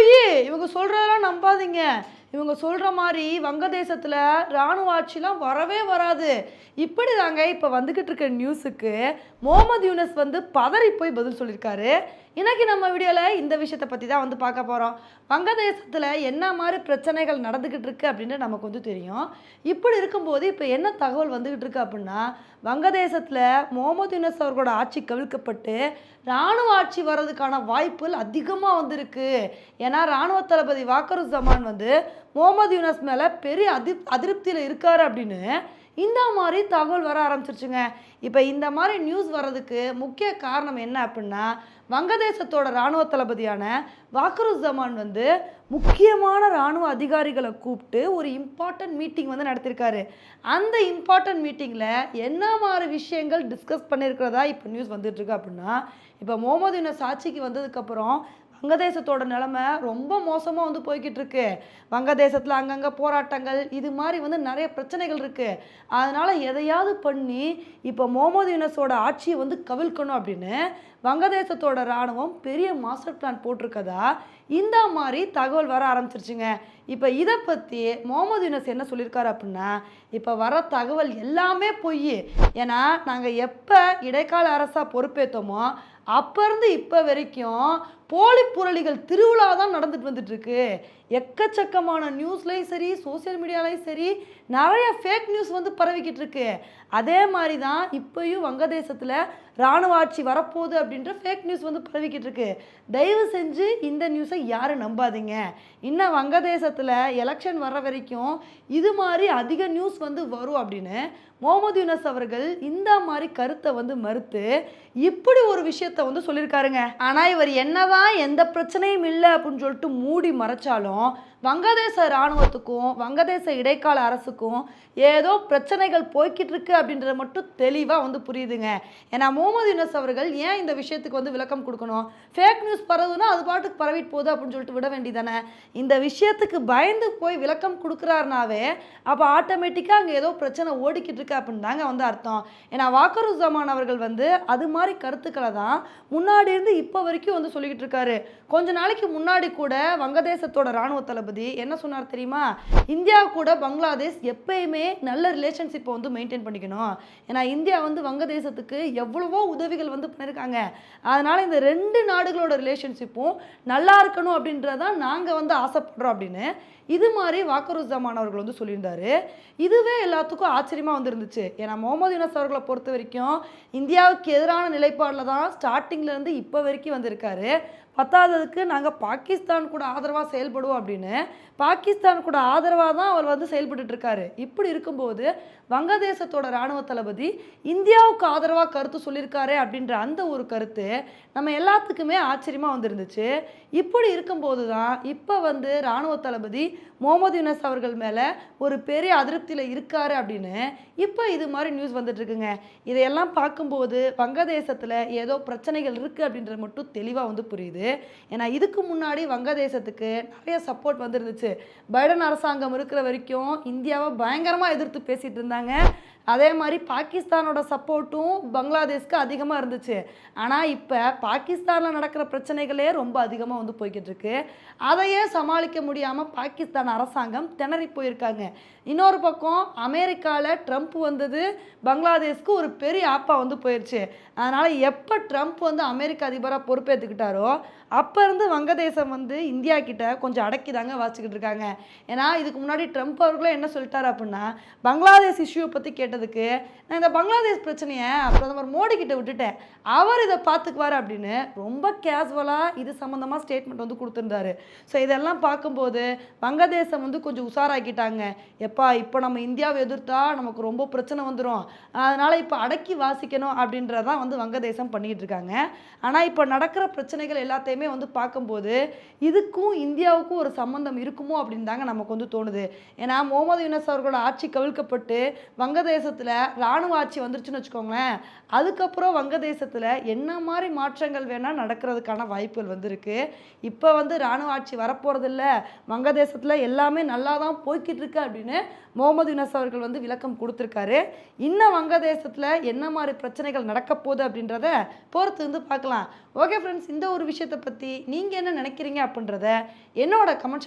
போய் இவங்க சொல்கிறதெல்லாம் நம்பாதீங்க. இவங்க சொல்கிற மாதிரி வங்கதேசத்தில் இராணுவ ஆட்சிலாம் வரவே வராது. இப்படி தாங்க இப்போ வந்துக்கிட்டு இருக்க நியூஸுக்கு முகமது யூனஸ் வந்து பதறி போய் பதில் சொல்லியிருக்காரு. இன்னைக்கு நம்ம வீடியோவில் இந்த விஷயத்தை பற்றி தான் வந்து பார்க்க போகிறோம் வங்கதேசத்தில் என்ன மாதிரி பிரச்சனைகள் நடந்துக்கிட்டு இருக்கு அப்படின்னு நமக்கு வந்து தெரியும். இப்படி இருக்கும்போது இப்போ என்ன தகவல் வந்துக்கிட்டு இருக்கு அப்படின்னா வங்கதேசத்தில் முகமது யூனஸ் அவர்களோட ஆட்சி கவிழ்க்கப்பட்டு இராணுவ ஆட்சி வர்றதுக்கான வாய்ப்புகள் அதிகமாக வந்திருக்கு. ஏன்னா இராணுவ தளபதி வாக்கருசமான் வந்து முகமது யூனஸ் மேலே பெரிய அதி அதிருப்தியில் இருக்கார் அப்படின்னு இந்த மாதிரி தகவல் வர ஆரம்பிச்சிருச்சுங்க. இப்போ இந்த மாதிரி நியூஸ் வர்றதுக்கு முக்கிய காரணம் என்ன அப்படின்னா வங்கதேசத்தோட இராணுவ தளபதியான வாக்கருசமான் வந்து முக்கியமான இராணுவ அதிகாரிகளை கூப்பிட்டு ஒரு இம்பார்ட்டன்ட் மீட்டிங் வந்து நடத்தியிருக்காரு அந்த இம்பார்ட்டன்ட் மீட்டிங்கில் என்ன மாதிரி விஷயங்கள் டிஸ்கஸ் பண்ணியிருக்கிறதா இப்போ நியூஸ் வந்துட்டுருக்கு அப்படின்னா இப்போ முகமது யூனஸ் ஆட்சிக்கு வந்ததுக்கப்புறம் வங்கதேசத்தோட நிலமை ரொம்ப மோசமாக வந்து போய்கிட்டு இருக்கு வங்கதேசத்தில் அங்கங்கே போராட்டங்கள் இது மாதிரி வந்து நிறைய பிரச்சனைகள் இருக்குது அதனால் எதையாவது பண்ணி இப்போ முகமது யூனஸோட ஆட்சியை வந்து கவிழ்க்கணும் அப்படின்னு வங்கதேசத்தோட இராணுவம் பெரிய மாஸ்டர் பிளான் போட்டிருக்கதா? இந்த மாதிரி தகவல் வர ஆரம்பிச்சிருச்சுங்க. இப்போ இதை பற்றி முகமது யூனஸ் என்ன சொல்லியிருக்காரு அப்படின்னா இப்போ வர தகவல் எல்லாமே பொய். ஏன்னா நாங்கள் எப்போ இடைக்கால அரசாக பொறுப்பேற்றோமோ அப்போ இருந்து இப்போ வரைக்கும் போலி புரளிகள் திருவிழா தான் நடந்துட்டு வந்துட்டுருக்கு. எக்கச்சக்கமான நியூஸ்லேயும் சரி சோஷியல் மீடியாலையும் சரி நிறைய ஃபேக் நியூஸ் வந்து பரவிக்கிட்டு இருக்கு. அதே மாதிரி தான் இப்போயும் வங்கதேசத்தில் ராணுவ ஆட்சி வரப்போகுது அப்படின்ற ஃபேக் நியூஸ் வந்து பரவிக்கிட்டு இருக்கு. தயவு செஞ்சு இந்த நியூஸை யாரும் நம்பாதீங்க. இன்னும் வங்கதேசத்தில் எலெக்ஷன் வர்ற வரைக்கும் இது மாதிரி அதிக நியூஸ் வந்து வரும் அப்படின்னு முகமது யூனஸ் அவர்கள் இந்த மாதிரி கருத்தை வந்து மறுத்து இப்படி ஒரு விஷயத்த வந்து சொல்லியிருக்காருங்க. ஆனால் இவர் என்னதான் எந்த பிரச்சனையும் இல்லை அப்படின்னு சொல்லிட்டு மூடி மறைச்சாலும் வங்கதேச இராணுவத்துக்கும் வங்கதேச இடைக்கால அரசுக்கும் ஏதோ பிரச்சனைகள் போய்கிட்டு இருக்கு அப்படின்றது மட்டும் தெளிவாக வந்து புரியுதுங்க. ஏன்னா முகமது யூனஸ் அவர்கள் ஏன் இந்த விஷயத்துக்கு வந்து விளக்கம் கொடுக்கணும்? ஃபேக் நியூஸ் பரவுதுன்னா அது பாட்டுக்கு பரவிட்டு போகுது அப்படின்னு சொல்லிட்டு விட வேண்டியதானே இந்த விஷயத்துக்கு பயந்து போய் விளக்கம் கொடுக்குறாருனாவே அப்போ ஆட்டோமேட்டிக்காக அங்கே ஏதோ பிரச்சனை ஓடிக்கிட்டு இருக்கு அப்படின்னு தாங்க வந்து அர்த்தம். ஏன்னா வாக்கருசமான் அவர்கள் வந்து அது மாதிரி கருத்துக்களை தான் முன்னாடி இருந்து இப்போ வரைக்கும் வந்து சொல்லிக்கிட்டு இருக்காரு கொஞ்ச நாளைக்கு முன்னாடி கூட வங்கதேசத்தோட இராணுவ தளபதி என்ன சொன்னார் தெரியுமா? இந்தியா கூட பங்களாதேஷ் எப்பயுமே நல்ல ரிலேஷன்ஷிப்பை வந்து மெயின்டைன் பண்ணிக்கணும். ஏன்னா இந்தியா வந்து வங்கதேசத்துக்கு எவ்வளவோ உதவிகள் வந்து பண்ணியிருக்காங்க அதனால் இந்த ரெண்டு நாடுகளோட ரிலேஷன்ஷிப்பும் நல்லா இருக்கணும் அப்படின்றதான் நாங்கள் வந்து ஆசைப்படுறோம் அப்படின்னு இது மாதிரி வாக்கருசமான் அவர்கள் வந்து சொல்லியிருந்தாரு. இதுவே எல்லாத்துக்கும் ஆச்சரியமாக வந்துருந்துச்சு. ஏன்னா முகமது யூனஸ் அவர்களை பொறுத்த வரைக்கும் இந்தியாவுக்கு எதிரான நிலைப்பாடில் தான் ஸ்டார்டிங்லேருந்து இப்போ வரைக்கும் வந்திருக்காரு. பத்தாததுக்கு நாங்கள் பாகிஸ்தான் கூட ஆதரவாக செயல்படுவோம் அப்படின்னு பாகிஸ்தான் கூட ஆதரவாக தான் அவர் வந்து செயல்பட்டு இருக்காரு இப்படி இருக்கும்போது வங்கதேசத்தோட இராணுவ தளபதி இந்தியாவுக்கு ஆதரவாக கருத்து சொல்லியிருக்காரு அப்படின்ற அந்த ஒரு கருத்து நம்ம எல்லாத்துக்குமே ஆச்சரியமாக வந்துருந்துச்சு. இப்படி இருக்கும்போது தான் இப்போ வந்து இராணுவ தளபதி முகமது யூனஸ் அவர்கள் மேலே ஒரு பெரிய அதிருப்தியில் இருக்காரு அப்படின்னு இப்போ இது மாதிரி நியூஸ் வந்துட்டுருக்குங்க இதையெல்லாம் பார்க்கும்போது வங்கதேசத்தில் ஏதோ பிரச்சனைகள் இருக்குது அப்படின்றது மட்டும் தெளிவாக வந்து புரியுது. ஏன்னா இதுக்கு முன்னாடி வங்கதேசத்துக்கு நிறைய சப்போர்ட் வந்து நடந்துருந்துச்சு பைடன் அரசாங்கம் இருக்கிற வரைக்கும் இந்தியாவை பயங்கரமாக எதிர்த்து பேசிகிட்டு இருந்தாங்க. அதே மாதிரி பாகிஸ்தானோட சப்போர்ட்டும் பங்களாதேஷ்க்கு அதிகமாக இருந்துச்சு. ஆனால் இப்போ பாகிஸ்தானில் நடக்கிற பிரச்சனைகளே ரொம்ப அதிகமாக வந்து போய்கிட்டு இருக்கு அதையே சமாளிக்க முடியாமல் பாகிஸ்தான் அரசாங்கம் திணறி போயிருக்காங்க. இன்னொரு பக்கம் அமெரிக்காவில் ட்ரம்ப் வந்தது பங்களாதேஷ்க்கு ஒரு பெரிய ஆப்பாக வந்து போயிடுச்சு அதனால் எப்போ ட்ரம்ப் வந்து அமெரிக்க அதிபராக பொறுப்பேற்றுக்கிட்டாரோ அப்போ இருந்து வங்கதேசம் வந்து இந்தியா கிட்ட கொஞ்சம் அடக்கிதாங்க வாசிக்கிட்டு இருக்காங்க. ஏன்னா இதுக்கு முன்னாடி ட்ரம்ப் அவர்களும் என்ன சொல்லிட்டாரு அப்படின்னா பங்களாதேஷ் இஷ்யூவை பற்றி கேட்டதுக்கு நான் இந்த பங்களாதேஷ் பிரச்சனையை பிரதமர் மோடி கிட்ட விட்டுட்டேன். அவர் இதை பார்த்துக்குவார் அப்படின்னு ரொம்ப கேஸ்வலாக இது சம்மந்தமாக ஸ்டேட்மெண்ட் வந்து கொடுத்துருந்தாரு. ஸோ இதெல்லாம் பார்க்கும்போது வங்கதேசம் வந்து கொஞ்சம் உஷாராக்கிட்டாங்க. எப்பா இப்போ நம்ம இந்தியாவை எதிர்த்தா நமக்கு ரொம்ப பிரச்சனை வந்துடும் அதனால் இப்போ அடக்கி வாசிக்கணும் அப்படின்றதான் வந்து வங்கதேசம் பண்ணிக்கிட்டு இருக்காங்க. ஆனால் இப்போ நடக்கிற பிரச்சனைகள் எல்லாத்தையுமே வந்து பார்க்கும்போது இதுக்கும் இந்தியாவுக்கும் ஒரு சம்மந்தம் இருக்குமோ அப்படின்னு தாங்க நமக்கு வந்து தோணுது. ஏன்னா முகமது யூனஸ் அவர்களோட ஆட்சி கவிழ்க்கப்பட்டு வங்கதேசத்தில் இராணுவ ஆட்சி வந்துருச்சுன்னு வச்சுக்கோங்களேன். அதுக்கப்புறம் வங்கதேசத்தில் என்ன மாதிரி மாற்றங்கள் வேணால் நடக்கிறதுக்கான வாய்ப்புகள் வந்திருக்கு. இப்போ வந்து இராணுவ ஆட்சி வரப்போகிறதில்ல வங்கதேசத்தில் எல்லாமே நல்லா தான் போய்கிட்டு இருக்கு அப்படின்னு முகமது யூனஸ் அவர்கள் வந்து விளக்கம் கொடுத்துருக்காரு. இன்னும் வங்கதேசத்தில் என்ன மாதிரி பிரச்சனைகள் நடக்க போகுது அப்படின்றத பொறுத்து வந்து பார்க்கலாம். ஓகே ஃப்ரெண்ட்ஸ் இந்த ஒரு விஷயத்தை பற்றி நீங்கள் என்ன நினைக்கிறீங்க அப்படின்றத என்னோட கமெண்ட்